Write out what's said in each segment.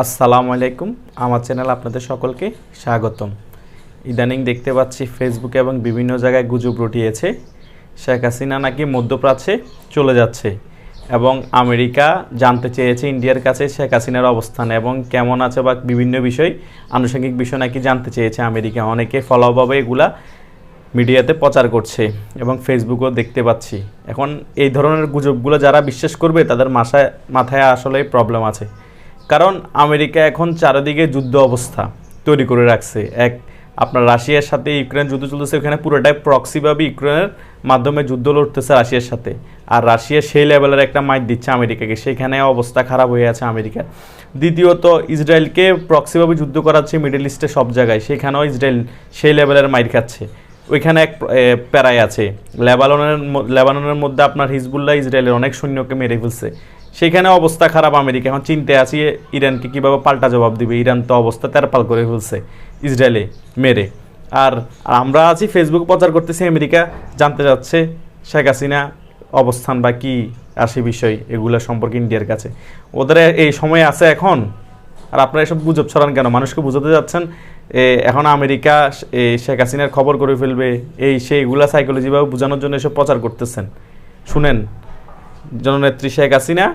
আসসালামু আলাইকুম। আমার চ্যানেল আপনাদের সকলকে স্বাগতম। ইদানিং দেখতে পাচ্ছি ফেসবুকে এবং বিভিন্ন জায়গায় গুজব রটিয়েছে। শেখ হাসিনা নাকি মধ্যপ্রাচ্যে চলে যাচ্ছে এবং আমেরিকা জানতে চেয়েছে ইন্ডিয়ার কাছে শেখ হাসিনার অবস্থান এবং কেমন আছে বা বিভিন্ন বিষয়, আনুষঙ্গিক বিষয় নাকি জানতে চেয়েছে আমেরিকা। অনেকে ফলোভাবে এগুলা মিডিয়াতে প্রচার করছে এবং ফেসবুকও দেখতে পাচ্ছি। এখন এই ধরনের গুজবগুলো যারা বিশ্বাস করবে তাদের মাথায় মাথায় আসলে প্রবলেম আছে। কারণ আমেরিকা এখন চারিদিকে যুদ্ধ অবস্থা তৈরি করে রাখছে। এক, আপনার রাশিয়ার সাথে ইউক্রেন যুদ্ধ চলতেছে, ওখানে পুরোটাই প্রক্সিভাবে ইউক্রেনের মাধ্যমে যুদ্ধ লড়তেছে রাশিয়ার সাথে। আর রাশিয়া সেই লেভেলের একটা মাইট দিচ্ছে আমেরিকাকে, সেখানে অবস্থা খারাপ হয়ে আছে আমেরিকার। দ্বিতীয়ত, ইসরায়েলকে প্রক্সিভাবে যুদ্ধ করাচ্ছে মিডল ইস্টে সব জায়গায়, সেখানেও ইসরায়েল সেই লেভেলের মাইর খাচ্ছে। ওইখানে এক প্যারায় আছে। লেবাননের লেবাননের মধ্যে আপনার হিজবুল্লাহ ইসরায়েলের অনেক সৈন্যকে মেরে ফেলছে। সেখানে অবস্থা খারাপ, আমেরিকা। এখন চিনতে আছি, ইরানকে কীভাবে পাল্টা জবাব দিবে? ইরান তো অবস্থা তেরপাল করে ফেলছে, ইসরায়েলে মেরে। আর আমরা আছি ফেসবুক প্রচার করতেছি, আমেরিকা জানতে যাচ্ছে শেখ হাসিনা অবস্থান বা কী আসে বিষয় এগুলো সম্পর্কে ইন্ডিয়ার কাছে। ওদের এই সময় আছে এখন। আর আপনারা এসব গুজব ছড়ান কেন? মানুষকে বুঝাতে যাচ্ছেন এখন আমেরিকা শেখ হাসিনার খবর করে ফেলবে, এই, সেইগুলা সাইকোলজিভাবে বোঝানোর জন্য এসব প্রচার করতেছেন। শুনেন জননেত্রী শেখ হাসিনা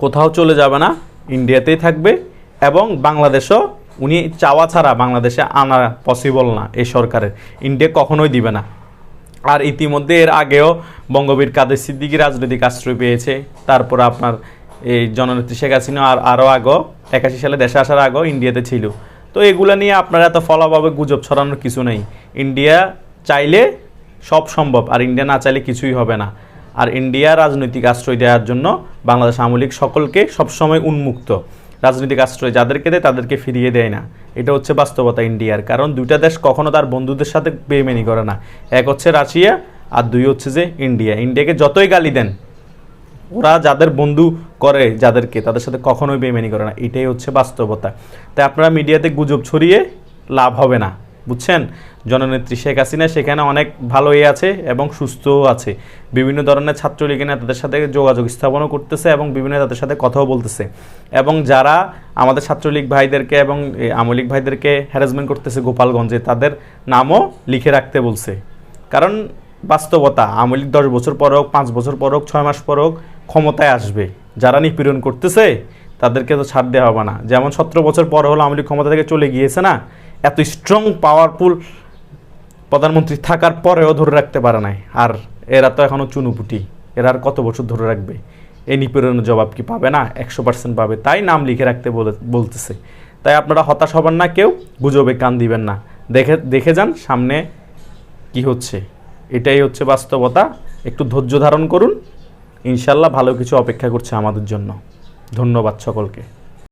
কোথাও চলে যাবে না ইন্ডিয়াতেই থাকবে এবং বাংলাদেশও, উনি চাওয়া ছাড়া বাংলাদেশে আনা পসিবল না এই সরকারের। ইন্ডিয়া কখনোই দিবে না। আর ইতিমধ্যে এর আগেও বঙ্গবীর কাদের সিদ্দিকী রাজনৈতিক আশ্রয় পেয়েছে, তারপর আপনার এই জননেত্রী শেখ হাসিনা আর আরও আগেও, একাশি সালে দেশে আসার আগেও ইন্ডিয়াতে ছিল। তো এগুলো নিয়ে আপনারা এত ফলাভাবে গুজব ছড়ানোর কিছু নেই। ইন্ডিয়া চাইলে সব সম্ভব, আর ইন্ডিয়া না চাইলে কিছুই হবে না। আর ইন্ডিয়া রাজনৈতিক আশ্রয় দেওয়ার জন্য বাংলাদেশ আওয়ামী লীগ সকলকে সবসময় উন্মুক্ত। রাজনৈতিক আশ্রয় যাদেরকে দেয় তাদেরকে ফিরিয়ে দেয় না। এটা হচ্ছে বাস্তবতা ইন্ডিয়ার। কারণ দুইটা দেশ কখনো তার বন্ধুদের সাথে বেমেনি করে না। এক হচ্ছে রাশিয়া, আর দুই হচ্ছে যে ইন্ডিয়া। ইন্ডিয়াকে যতই গালি দেন, ওরা যাদের বন্ধু করে যাদেরকে, তাদের সাথে কখনোই বেমেনি করে না। এটাই হচ্ছে বাস্তবতা। তাই আপনারা মিডিয়াতে গুজব ছড়িয়ে লাভ হবে না। বুঝছেন? জননেত্রী শেখ হাসিনা সেখানে অনেক ভালোই আছে এবং সুস্থও আছে। বিভিন্ন ধরনের ছাত্রলীগের নেতাদের সাথে যোগাযোগ স্থাপনও করতেছে এবং বিভিন্ন তাদের সাথে কথাও বলতেছে। এবং যারা আমাদের ছাত্রলীগ ভাইদেরকে এবং লীগ ভাইদেরকে হ্যারাসমেন্ট করতেছে গোপালগঞ্জে, তাদের নামও লিখে রাখতে বলছে। কারণ বাস্তবতা আওয়ামী দশ বছর পর হোক, পাঁচ বছর পর হোক, ছয় মাস পর হোক, ক্ষমতায় আসবে। যারা নিপীড়ন করতেছে, তাদেরকে তো ছাড় দেওয়া হবে না। যেমন সতেরো বছর পর হলো আওয়ামী ক্ষমতা থেকে চলে গিয়েছে না এত স্ট্রং পাওয়ারফুল প্রধানমন্ত্রী থাকার পরেও ধরে রাখতে পারে নাই। আর এরা তো এখনও চুনুপুটি। এরা আর কত বছর ধরে রাখবে? এই নিপীড়নের জবাব কি পাবে না? একশো পার্সেন্ট পাবে। তাই নাম লিখে রাখতে বলে- বলতেছে। তাই আপনারা হতাশ হবেন না কেউ, গুজবে কান দিবেন না। দেখে দেখে যান সামনে কি হচ্ছে। এটাই হচ্ছে বাস্তবতা। একটু ধৈর্য ধারণ করুন। ইনশাল্লাহ ভালো কিছু অপেক্ষা করছে আমাদের জন্য। ধন্যবাদ সকলকে।